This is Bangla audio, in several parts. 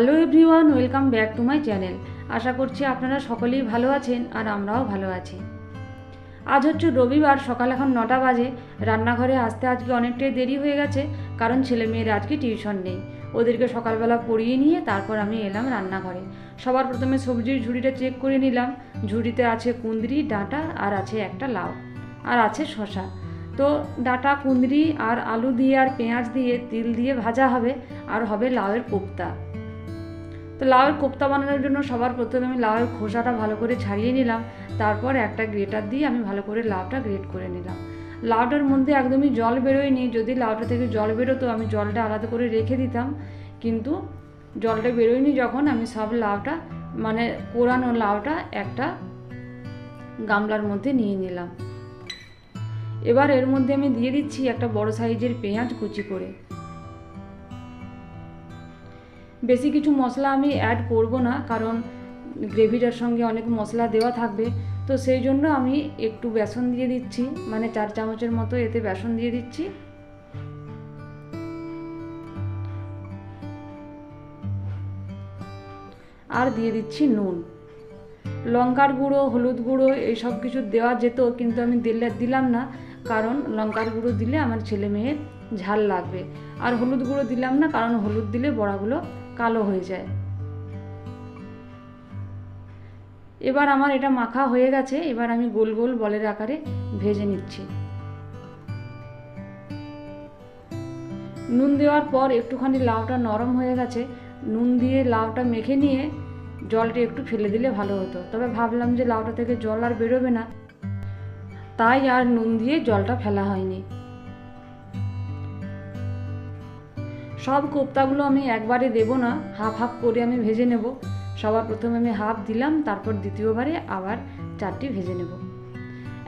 Hello everyone, welcome back to my channel. আশা করছি আপনারা সকলেই ভালো আছেন আর আমরাও ভালো আছি। আজ হচ্ছে রবিবার, সকাল এখন নটা বাজে। রান্নাঘরে আসতে আজকে অনেকটাই দেরি হয়ে গেছে, কারণ ছেলে মেয়ের আজকে টিউশন নেই। ওদেরকে সকালবেলা পড়িয়ে নিয়ে তারপর আমি এলাম রান্নাঘরে। সবার প্রথমে সবজির ঝুড়িটা চেক করে নিলাম। ঝুড়িতে আছে কুঁদরি, ডাঁটা আর আছে একটা লাউ আর আছে শশা তো ডাঁটা, কুঁদরি আর আলু দিয়ে আর পেঁয়াজ দিয়ে তিল দিয়ে ভাজা হবে, আর হবে লাউয়ের কোপ্তা। তো লাউয়ের কোপ্তা বানানোর জন্য সবার প্রথমে আমি লাউয়ের খোসাটা ভালো করে ছাড়িয়ে নিলাম। তারপর একটা গ্রেটার দিয়ে আমি ভালো করে লাউটা গ্রেট করে নিলাম। লাউটার মধ্যে একদমই জল বেরোয়নি। যদি লাউটা থেকে জল বেরোতো, আমি জলটা আলাদা করে রেখে দিতাম। কিন্তু জলটা বেরোয়নি যখন আমি সব লাউটা মানে কোরানো লাউটা একটা গামলার মধ্যে নিয়ে নিলাম। এবার এর মধ্যে আমি দিয়ে দিচ্ছি একটা বড় সাইজের পেঁয়াজ কুচি করে। বেশি কিছু মশলা আমি অ্যাড করব না, কারণ গ্রেভিটার সঙ্গে অনেক মশলা দেওয়া থাকবে। তো সেই জন্য আমি একটু বেসন দিয়ে দিচ্ছি মানে চার চামচের মতো এতে বেসন দিয়ে দিচ্ছি। আর দিয়ে দিচ্ছি নুন। লঙ্কার গুঁড়ো, হলুদ গুঁড়ো, এইসব কিছু দেওয়া যেত, কিন্তু আমি দিলে, দিলাম না, কারণ লঙ্কার গুঁড়ো দিলে আমার ছেলে মেয়ের ঝাল লাগবে। আর হলুদ গুঁড়ো দিলাম না, কারণ হলুদ দিলে বড়াগুলো কালো হয়ে যায়। এবার আমার এটা মাখা হয়ে গেছে, এবার আমি গোল গোল বলের আকারে ভেজে নিচ্ছি। নুন দেওয়ার পর একটুখানি লাউটা নরম হয়ে গেছে, নুন দিয়ে লাউটা মেখে নিয়ে জলটা একটু ফেলে দিলে ভালো হতো। তবে ভাবলাম যে লাউটা থেকে জল আর বেরোবে না, তাই আর নুন দিয়ে জলটা ফেলা হয়নি। সব কোপ্তাগুলো আমি একবারে দেব না, হাফ হাফ করে আমি ভেজে নেব। সবার প্রথমে আমি হাফ দিলাম, তারপর দ্বিতীয়বারে আবার চারটি ভেজে নেব।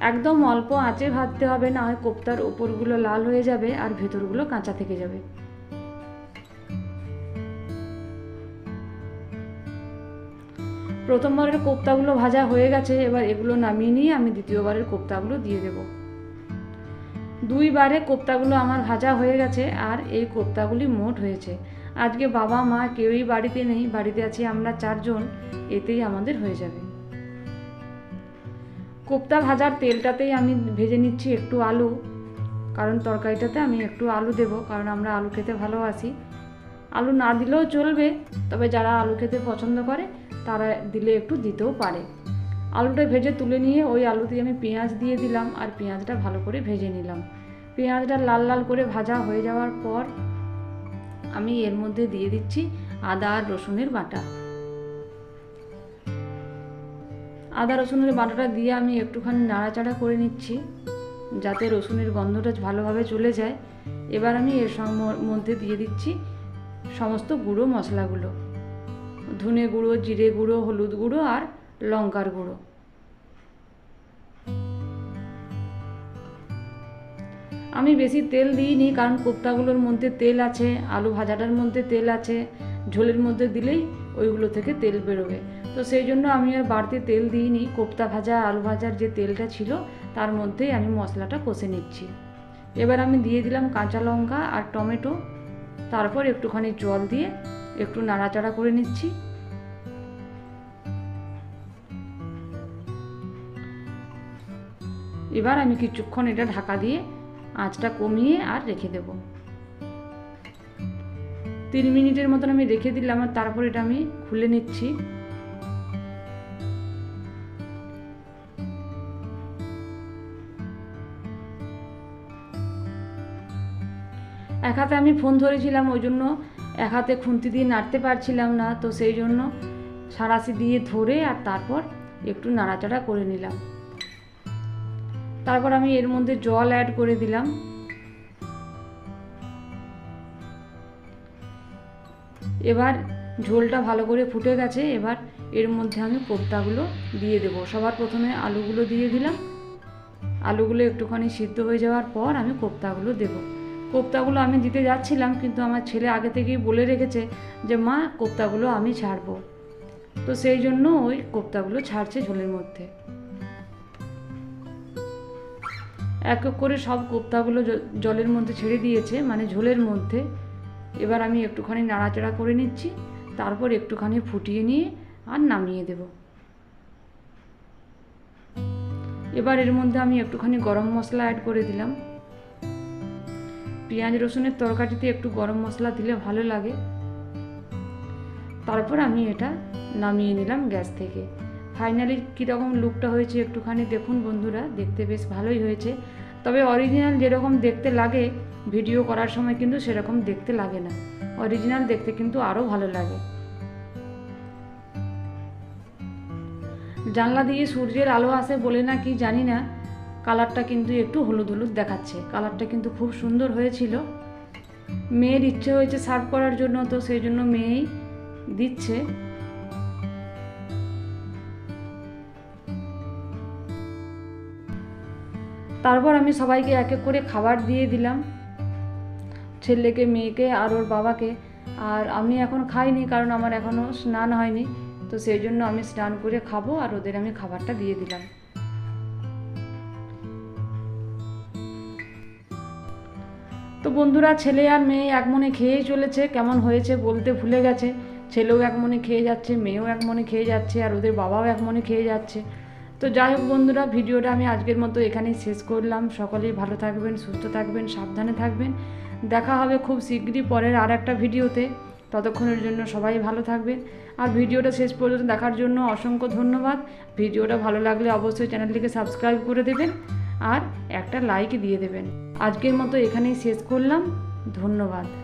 একদম অল্প আঁচে ভাজতে হবে, না হয় কোপ্তার ওপরগুলো লাল হয়ে যাবে আর ভেতরগুলো কাঁচা থেকে যাবে। প্রথমবারের কোপ্তাগুলো ভাজা হয়ে গেছে, এবার এগুলো নামিয়ে নিয়ে আমি দ্বিতীয়বারের কোপ্তাগুলো দিয়ে দেব। দুইবারে কোপ্তাগুলো আমার ভাজা হয়ে গেছে আর এই কোপ্তাগুলি মোট হয়েছে। আজকে বাবা, মা কেউই বাড়িতে নেই, বাড়িতে আছি আমরা চারজন, এতেই আমাদের হয়ে যাবে। কোপ্তা ভাজার তেলটাতেই আমি ভেজে নিচ্ছি একটু আলু, কারণ তরকারিটাতে আমি একটু আলু দেব, কারণ আমরা আলু খেতে ভালোবাসি। আলু না দিলেও চলবে, তবে যারা আলু খেতে পছন্দ করে, তারা দিলে একটু দিতেও পারে। আলুটা ভেজে তুলে নিয়ে ওই আলুতে আমি পেঁয়াজ দিয়ে দিলাম আর পেঁয়াজটা ভালো করে ভেজে নিলাম। পেঁয়াজটা লাল লাল করে ভাজা হয়ে যাওয়ার পর আমি এর মধ্যে দিয়ে দিচ্ছি আদা আর রসুনের বাটা। আদা রসুনের বাটাটা দিয়ে আমি একটুখানি নাড়াচাড়া করে নিচ্ছি যাতে রসুনের গন্ধটা ভালোভাবে চলে যায়। এবার আমি এর মধ্যে দিয়ে দিচ্ছি সমস্ত গুঁড়ো মশলাগুলো। ধনে গুঁড়ো, জিরে গুঁড়ো, হলুদ গুঁড়ো আর লঙ্কার গুঁড়ো। আমি বেশি তেল দিইনি কারণ কোপ্তাগুলোর মধ্যে তেল আছে, আলু ভাজাটার মধ্যে তেল আছে, ঝোলের মধ্যে দিলেই ওইগুলো থেকে তেল বেরোবে। তো সেই জন্য আমি আর বাড়তি তেল দিইনি, কোপ্তা ভাজা, আলু ভাজার যে তেলটা ছিল তার মধ্যেই আমি মশলাটা কষে নিচ্ছি। এবার আমি দিয়ে দিলাম কাঁচা লঙ্কা আর টমেটো, তারপর একটুখানি জল দিয়ে একটু নাড়াচাড়া করে নিচ্ছি। এবার আমি কিছুক্ষণ এটা ঢাকা দিয়ে আঁচটা কমিয়ে আর রেখে দেব। তিন মিনিটের মতন আমি রেখে দিলাম আর তারপর এটা আমি খুলে নিচ্ছি। এক হাতে আমি ফোন ধরেছিলাম, ওই জন্য এক হাতে খুন্তি দিয়ে নাড়তে পারছিলাম না, তো সেই জন্য সারাশি দিয়ে ধরে আর তারপর একটু নাড়াচাড়া করে নিলাম। তারপর আমি এর মধ্যে জল অ্যাড করে দিলাম। এবার ঝোলটা ভালো করে ফুটে গেছে, এবার এর মধ্যে আমি কোপ্তাগুলো দিয়ে দেবো। সবার প্রথমে আলুগুলো দিয়ে দিলাম। আলুগুলো একটুখানি সিদ্ধ হয়ে যাওয়ার পর আমি কোপ্তাগুলো দেবো। কোপ্তাগুলো আমি দিতে যাচ্ছিলাম, কিন্তু আমার ছেলে আগে থেকেই বলে রেখেছে যে, মা, কোপ্তাগুলো আমি ছাড়বো। তো সেই জন্য ওই কোপ্তাগুলো ছাড়ছে ঝোলের মধ্যে। এক এক করে সব কোপ্তাগুলো জলের মধ্যে ছেড়ে দিয়েছে মানে ঝোলের মধ্যে। এবার আমি একটুখানি নাড়াচাড়া করে নিচ্ছি, তারপর একটুখানি ফুটিয়ে নিয়ে আর নামিয়ে দেব। এবার এর মধ্যে আমি একটুখানি গরম মশলা অ্যাড করে দিলাম। পেঁয়াজ রসুনের তরকারিতে একটু গরম মশলা দিলে ভালো লাগে। তারপর আমি এটা নামিয়ে নিলাম গ্যাস থেকে। ফাইনালি কীরকম লুকটা হয়েছে একটুখানি দেখুন বন্ধুরা, দেখতে বেশ ভালোই হয়েছে। তবে অরিজিনাল যেরকম দেখতে লাগে ভিডিও করার সময় কিন্তু সেরকম দেখতে লাগে না। অরিজিনাল দেখতে কিন্তু আরও ভালো লাগে। জানলা দিয়ে সূর্যের আলো আসে বলে না কি জানি না কালারটা কিন্তু একটু হলুদ হলুদ দেখাচ্ছে। কালারটা কিন্তু খুব সুন্দর হয়েছিল। মেয়ের ইচ্ছে হয়েছে সার্ভ করার জন্য, তো সেই জন্য মেয়েই দিচ্ছে। তারপর আমি সবাইকে এক এক করে খাবার দিয়ে দিলাম, ছেলেকে, মেয়েকে আর ওর বাবাকে। আর আমি এখন খাইনি কারণ আমার এখনও স্নান হয়নি, তো সেই জন্য আমি স্নান করে খাব আর ওদের আমি খাবারটা দিয়ে দিলাম। তো বন্ধুরা, ছেলে আর মেয়ে এক মনে খেয়েই চলেছে, কেমন হয়েছে বলতে ভুলে গেছে। ছেলেও এক মনে খেয়ে যাচ্ছে, মেয়েও এক মনে খেয়ে যাচ্ছে, আর ওদের বাবাও এক মনে খেয়ে যাচ্ছে। তো যাই হোক বন্ধুরা, ভিডিওটা আমি আজকের মতো এখানেই শেষ করলাম। সকলেই ভালো থাকবেন, সুস্থ থাকবেন, সাবধানে থাকবেন। দেখা হবে খুব শীঘ্রই পরের আর একটা ভিডিওতে। ততক্ষণের জন্য সবাই ভালো থাকবেন। আর ভিডিওটা শেষ পর্যন্ত দেখার জন্য অসংখ্য ধন্যবাদ। ভিডিওটা ভালো লাগলে অবশ্যই চ্যানেলটিকে সাবস্ক্রাইব করে দেবেন আর একটা লাইক দিয়ে দেবেন। আজকের মতো এখানেই শেষ করলাম। ধন্যবাদ।